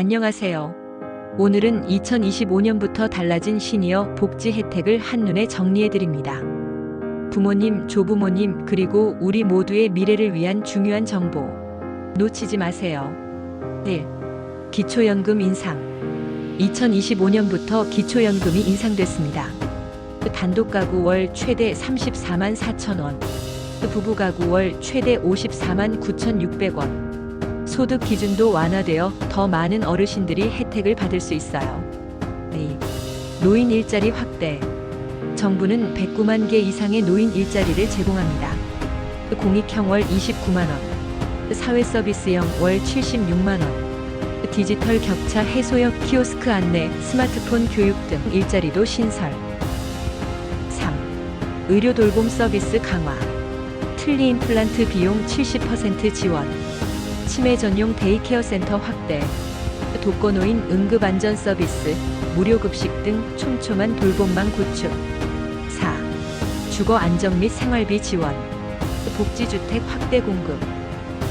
안녕하세요. 오늘은 2025년부터 달라진 시니어 복지 혜택을 한눈에 정리해 드립니다. 부모님, 조부모님, 그리고 우리 모두의 미래를 위한 중요한 정보. 놓치지 마세요. 1. 기초연금 인상. 2025년부터 기초연금이 인상됐습니다. 단독 가구 월 최대 34만 4천 원. 부부 가구 월 최대 54만 9,600원. 소득 기준도 완화되어 더 많은 어르신들이 혜택을 받을 수 있어요. 2. 노인 일자리 확대. 정부는 109만 개 이상의 노인 일자리를 제공합니다. 공익형 월 29만 원, 사회 서비스형 월 76만 원, 디지털 격차 해소형 키오스크 안내, 스마트폰 교육 등 일자리도 신설. 3. 의료 돌봄 서비스 강화. 틀니 임플란트 비용 70% 지원. 치매 전용 데이케어 센터 확대. 독거노인 응급 안전 서비스, 무료 급식 등 촘촘한 돌봄망 구축. 4. 주거 안정 및 생활비 지원. 복지주택 확대 공급.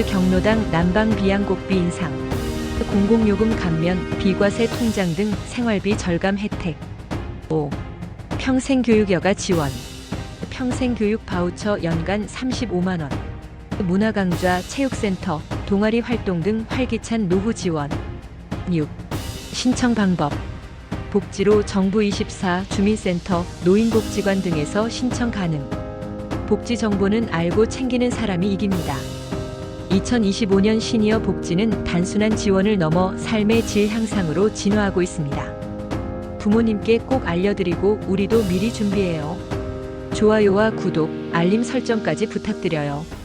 경로당 난방 비양곡비 인상. 공공요금 감면, 비과세 통장 등 생활비 절감 혜택. 5. 평생교육 여가 지원. 평생교육 바우처 연간 35만 원. 문화강좌, 체육센터, 동아리 활동 등 활기찬 노후 지원. 6. 신청 방법. 복지로 정부 24 주민센터, 노인복지관 등에서 신청 가능. 복지 정보는 알고 챙기는 사람이 이깁니다. 2025년 시니어 복지는 단순한 지원을 넘어 삶의 질 향상으로 진화하고 있습니다. 부모님께 꼭 알려드리고 우리도 미리 준비해요. 좋아요와 구독, 알림 설정까지 부탁드려요.